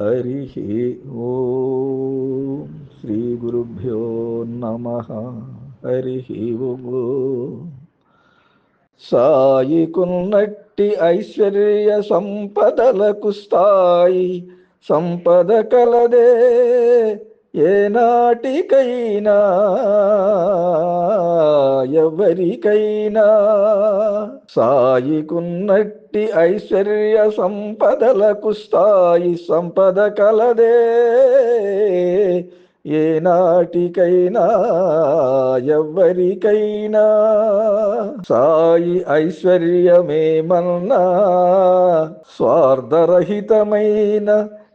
హరి ఓ శ్రీ గురుభ్యో నమ. హరి ఓం. సాయికున్నట్టి ఐశ్వర్య సంపదలకు స్థాయి సంపద కలదే. ఏనాటికైనా ఎవరికైనా సాయికున్నట్టి ఐశ్వర్య సంపదలకు స్థాయి సంపద కలదే. ఏనాటికైనా ఎవరికైనా సాయి ఐశ్వర్యమేమన్నా స్వార్థరహితమైన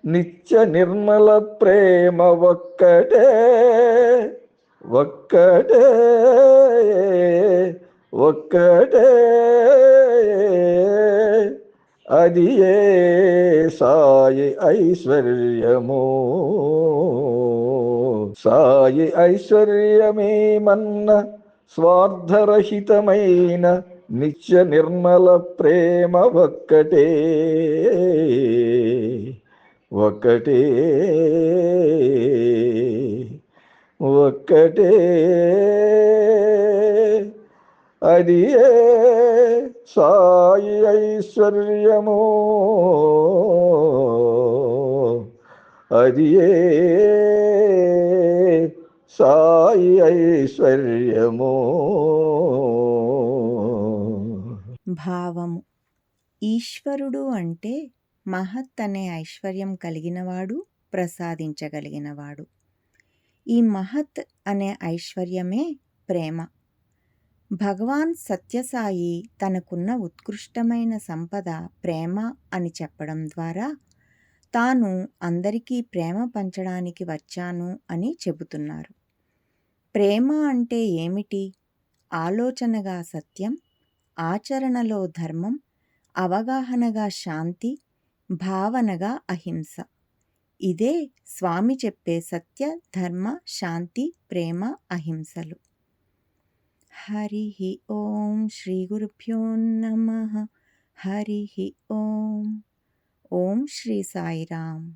నిత్య నిర్మల ప్రేమ ఒక్కటే ఒక్కటే ఒక్కటే. అది ఏ సాయి ఐశ్వర్యము? సాయి ఐశ్వర్యమే మన్న స్వార్థరహితమైన నిత్య నిర్మల ప్రేమ ఒక్కటే. ఒక్కటే ఒక్కటే అది ఏ సాయి ఐశ్వర్యము అది ఏ సాయి ఐశ్వర్యము. భావము. ఈశ్వరుడు అంటే మహత్ అనే ఐశ్వర్యం కలిగినవాడు ప్రసాదించగలిగినవాడు. ఈ మహత్ అనే ఐశ్వర్యమే ప్రేమ. భగవాన్ సత్యసాయి తనకున్న ఉత్కృష్టమైన సంపద ప్రేమ అని చెప్పడం ద్వారా తాను అందరికీ ప్రేమ పంచడానికి వచ్చాను అని చెబుతున్నారు. ప్రేమ అంటే ఏమిటి? ఆలోచనగా సత్యం ఆచరణలో ధర్మం అవగాహనగా శాంతి భావనగా అహింస. ఇదే స్వామి చెప్పే సత్య ధర్మ శాంతి ప్రేమ అహింసలు. హరి ఓం శ్రీ గురుభ్యో నమ. హరి ఓం. ఓం శ్రీ సాయిరామ్.